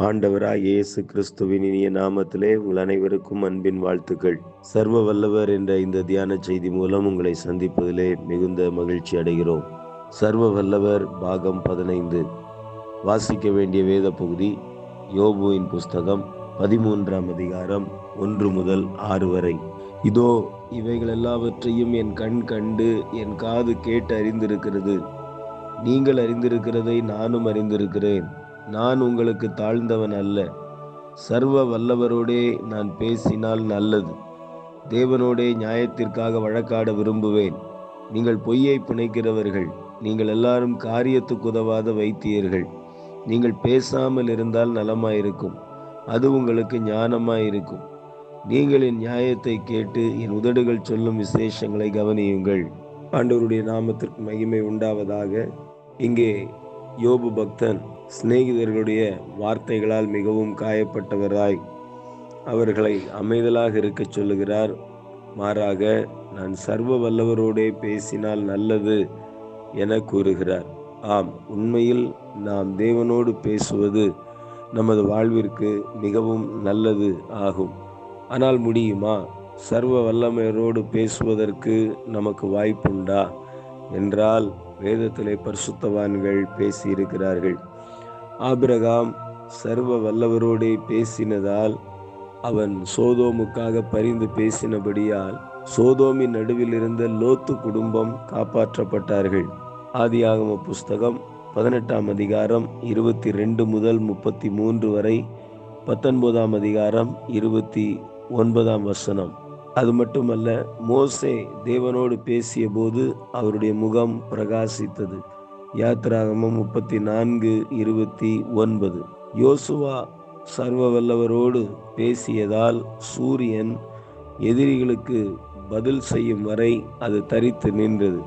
ஆண்டவராய் இயேசு கிறிஸ்துவின் இனிய நாமத்திலே உங்கள் அனைவருக்கும் அன்பின் வாழ்த்துக்கள். சர்வ வல்லவர் என்ற இந்த தியான செய்தி மூலம் உங்களை சந்திப்பதிலே மிகுந்த மகிழ்ச்சி அடைகிறோம். சர்வ வல்லவர் பாகம் பதினைந்து. வாசிக்க வேண்டிய வேத பகுதி யோபுவின் புஸ்தகம் பதிமூன்றாம் அதிகாரம் ஒன்று முதல் ஆறு வரை. இதோ இவைகள் எல்லாவற்றையும் என் கண் கண்டு என் காது கேட்டு அறிந்திருக்கிறது. நீங்கள் அறிந்திருக்கிறதை நானும் அறிந்திருக்கிறேன். நான் உங்களுக்கு தாழ்ந்தவன் அல்ல. சர்வ வல்லவரோடே நான் பேசினால் நல்லது. தேவனோடே நியாயத்திற்காக வழக்காட விரும்புவேன். நீங்கள் பொய்யை பிணைக்கிறவர்கள் நீங்கள் எல்லாரும் காரியத்துக்கு உதவாத வைத்தியர்கள். நீங்கள் பேசாமல் இருந்தால் நலமாயிருக்கும். அது உங்களுக்கு ஞானமாயிருக்கும். நீங்கள் என் நியாயத்தை கேட்டு என் உதடுகள் சொல்லும் விசேஷங்களை கவனியுங்கள். ஆண்டவருடைய நாமத்திற்கு மகிமை உண்டாவதாக. இங்கே யோபு பக்தன் சிநேகிதர்களுடைய வார்த்தைகளால் மிகவும் காயப்பட்டவராய் அவர்களை அமைதலாக இருக்கச் சொல்லுகிறார். மாறாக நான் சர்வ வல்லவரோடே பேசினால் நல்லது என கூறுகிறார். ஆம் உண்மையில் நாம் தேவனோடு பேசுவது நமது வாழ்விற்கு மிகவும் நல்லது ஆகும். ஆனால் முடியுமா? சர்வ வல்லமையரோடு பேசுவதற்கு நமக்கு வாய்ப்புண்டா? என்றால் வேதத்திலே பரிசுத்தவான்கள் பேசியிருக்கிறார்கள். ஆபிரகாம் சர்வ வல்லவரோடே பேசினதால் அவன் சோதோமுக்காக பரிந்து பேசினபடியால் சோதோமின் நடுவில் இருந்த லோத்து குடும்பம் காப்பாற்றப்பட்டார்கள். ஆதியாகம புஸ்தகம் பதினெட்டாம் அதிகாரம் இருபத்தி ரெண்டு முதல் முப்பத்தி மூன்று வரை பத்தொன்பதாம் அதிகாரம் இருபத்தி ஒன்பதாம் வசனம். அது மட்டுமல்ல மோசே தேவனோடு பேசிய போது அவருடைய முகம் பிரகாசித்தது. யாத்ராகமம் முப்பத்தி நான்கு இருபத்தி ஒன்பது. யோசுவா சர்வ வல்லவரோடு பேசியதால் சூரியன் எதிரிகளுக்கு பதில் செய்யும் வரை அது தரித்து நின்றது.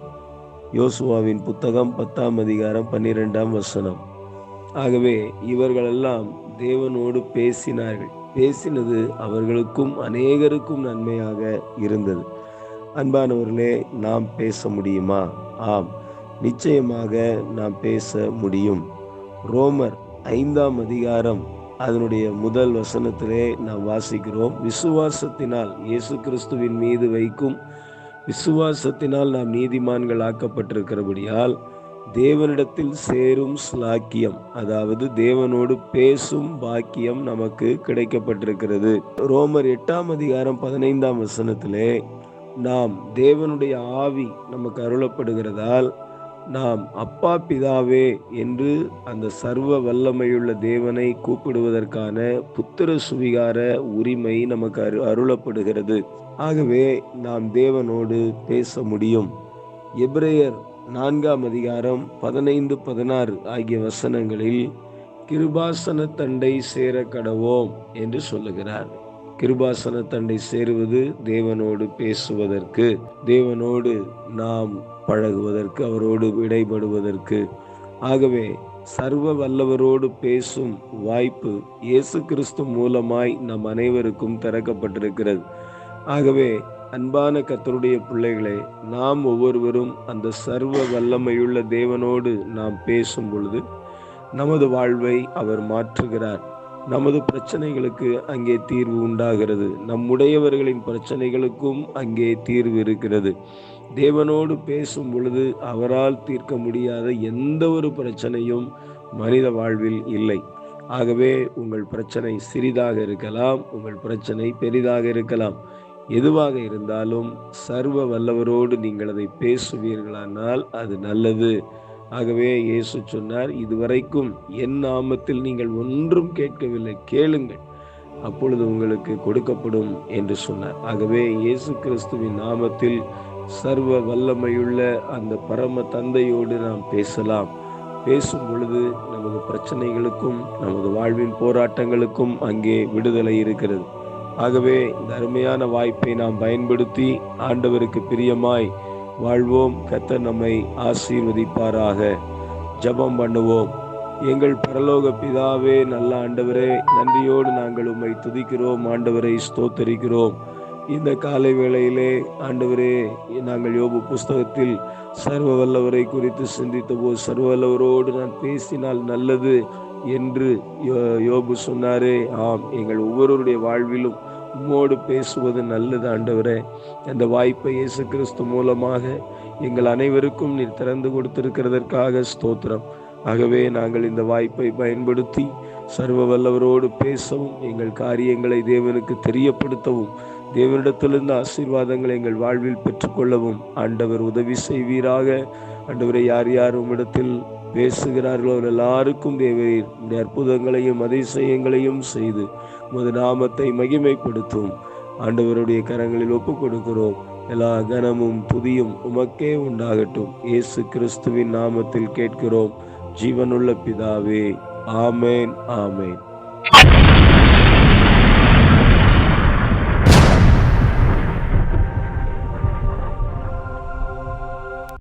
யோசுவாவின் புத்தகம் பத்தாம் அதிகாரம் பன்னிரெண்டாம் வசனம். ஆகவே இவர்களெல்லாம் தேவனோடு பேசினார்கள். பேசினது அவர்களுக்கும் அநேகருக்கும் நன்மையாக இருந்தது. அன்பானவர்களே நாம் பேச முடியுமா? ஆம் நிச்சயமாக நாம் பேச முடியும். ரோமர் ஐந்தாம் அதிகாரம் அதனுடைய முதல் வசனத்திலே நாம் வாசிக்கிறோம். விசுவாசத்தினால் இயேசு கிறிஸ்துவின் மீது வைக்கும் விசுவாசத்தினால் நாம் நீதிமான்கள் ஆக்கப்பட்டிருக்கிறபடியால் தேவனிடத்தில் சேரும் ஸ்லாக்கியம் அதாவது தேவனோடு பேசும் பாக்கியம் நமக்கு கிடைக்கப்பட்டிருக்கிறது. ரோமர் எட்டாம் அதிகாரம் பதினைந்தாம் வசனத்திலே நாம் தேவனுடைய ஆவி நமக்கு அருளப்படுகிறதால் நாம் அப்பா பிதாவே என்று அந்த சர்வ வல்லமையுள்ள தேவனை கூப்பிடுவதற்கான புத்திர சுவிகார உரிமை நமக்கு அரு அருளப்படுகிறது. ஆகவே நாம் தேவனோடு பேச முடியும். எப்ரேயர் நான்காம் அதிகாரம் பதினைந்து பதினாறு ஆகிய வசனங்களில் கிருபாசன தண்டை சேர கடவோம் என்று சொல்லுகிறார். கிருபாசன தண்டை சேருவது தேவனோடு பேசுவதற்கு தேவனோடு நாம் பழகுவதற்கு அவரோடு விடைபடுவதற்கு ஆகவே சர்வ வல்லவரோடு பேசும் வாய்ப்பு இயேசு கிறிஸ்து மூலமாய் நம் அனைவருக்கும் திறக்கப்பட்டிருக்கிறது. ஆகவே அன்பான கத்தருடைய பிள்ளைகளை நாம் ஒவ்வொருவரும் அந்த சர்வ வல்லமையுள்ள தேவனோடு நாம் பேசும் பொழுது நமது வாழ்வை அவர் மாற்றுகிறார். நமது பிரச்சனைகளுக்கு அங்கே தீர்வு உண்டாகிறது. நம்முடையவர்களின் பிரச்சனைகளுக்கும் அங்கே தீர்வு இருக்கிறது. தேவனோடு பேசும் பொழுது அவரால் தீர்க்க முடியாத எந்த ஒரு பிரச்சனையும் மனித வாழ்வில் இல்லை. ஆகவே உங்கள் பிரச்சனை சிறிதாக இருக்கலாம் உங்கள் பிரச்சனை பெரிதாக இருக்கலாம். எதுவாக இருந்தாலும் சர்வ வல்லவரோடு நீங்கள் அதை பேசுவீர்களானால் அது நல்லது. ஆகவே இயேசு சொன்னார் இதுவரைக்கும் என் நாமத்தில் நீங்கள் ஒன்றும் கேட்கவில்லை கேளுங்கள். அப்பொழுது உங்களுக்கு கொடுக்கப்படும் என்று சொன்னார். ஆகவே இயேசு கிறிஸ்துவின் நாமத்தில் சர்வ வல்லமையுள்ள அந்த பரம தந்தையோடு நாம் பேசலாம். பேசும் பொழுது நமது பிரச்சனைகளுக்கும் நமது வாழ்வின் போராட்டங்களுக்கும் அங்கே விடுதலை இருக்கிறது. ஆகவே இந்த அருமையான வாய்ப்பை நாம் பயன்படுத்தி ஆண்டவருக்கு பிரியமாய் வாழ்வோம். கத்த நம்மை ஆசீர்வதிப்பாராக. ஜபம் பண்ணுவோம். எங்கள் பரலோக பிதாவே நல்ல ஆண்டவரே நன்றியோடு நாங்கள் உம்மை துதிக்கிறோம். ஆண்டவரை ஸ்தோத்தரிக்கிறோம். இந்த காலை வேளையிலே ஆண்டவரே நாங்கள் யோபு புஸ்தகத்தில் சர்வ வல்லவரை குறித்து சிந்தித்த போது சர்வ வல்லவரோடு நான் பேசினால் நல்லது என்று யோ- யோபு சொன்னாரே. ஆம் எங்கள் ஒவ்வொருவருடைய வாழ்விலும் உம்மோடு பேசுவது நல்லது ஆண்டவரே. அந்த வாய்ப்பை இயேசு கிறிஸ்து மூலமாக எங்கள் அனைவருக்கும் நீர் திறந்து கொடுத்திருக்கிறதற்காக ஸ்தோத்திரம். ஆகவே நாங்கள் இந்த வாய்ப்பை பயன்படுத்தி சர்வ வல்லவரோடு பேசவும் எங்கள் காரியங்களை தேவனுக்கு தெரியப்படுத்தவும் தேவனிடத்திலிருந்து ஆசீர்வாதங்களை எங்கள் வாழ்வில் பெற்றுக்கொள்ளவும் ஆண்டவர் உதவி செய்வீராக. ஆண்டவரை யார் யார் உம்மிடத்தில் பேசுகிறார்களோ அவர் எல்லாருக்கும் தேவரீர். அற்புதங்களையும் அதிசயங்களையும் செய்து உமது நாமத்தை மகிமைப்படுத்தும். ஆண்டவருடைய கரங்களில் ஒப்புக் கொடுக்கிறோம் எல்லா கனமும் துதியும் உமக்கே உண்டாகட்டும். இயேசு கிறிஸ்துவின் நாமத்தில் கேட்கிறோம். ஜீவனுள்ள பிதாவே ஆமேன் ஆமேன்.